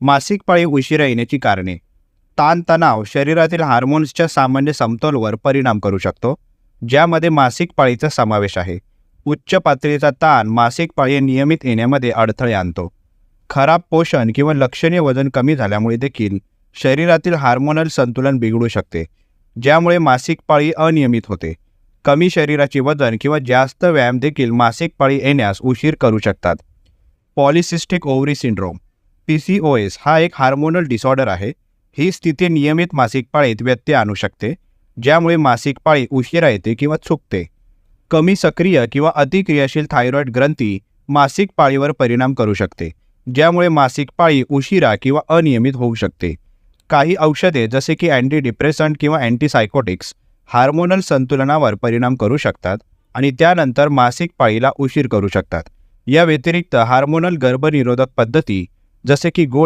मासिक पाळी उशिरा येण्याची कारणे. ताणतणाव शरीरातील हार्मोन्सच्या सामान्य समतोलवर परिणाम करू शकतो ज्यामध्ये मासिक पाळीचा समावेश आहे. उच्च पातळीचा ताण मासिक पाळी नियमित येण्यामध्ये अडथळे आणतो. खराब पोषण किंवा लक्षणीय वजन कमी झाल्यामुळे देखील शरीरातील हार्मोनल संतुलन बिघडू शकते ज्यामुळे मासिक पाळी अनियमित होते. कमी शरीराचे वजन किंवा जास्त व्यायाम देखील मासिक पाळी येण्यास उशीर करू शकतात. Polycystic ovary syndrome P C O S हा एक हार्मोनल डिसऑर्डर आहे. ही स्थिती नियमित मासिक पाळीत व्यत्यय आणू शकते ज्यामुळे मासिक पाळी उशिरा येते किंवा चुकते. कमी सक्रिय किंवा अतिक्रियाशील थायरॉईड ग्रंथी मासिक पाळीवर परिणाम करू शकते ज्यामुळे मासिक पाळी उशिरा किंवा अनियमित होऊ शकते. काही औषधे जसे की अँटी डिप्रेसंट किंवा अँटीसायकोटिक्स हार्मोनल संतुलनावर परिणाम करू शकतात आणि त्यानंतर मासिक पाळीला उशीर करू शकतात. या व्यतिरिक्त हार्मोनल गर्भनिरोधक पद्धती जसे की गोळी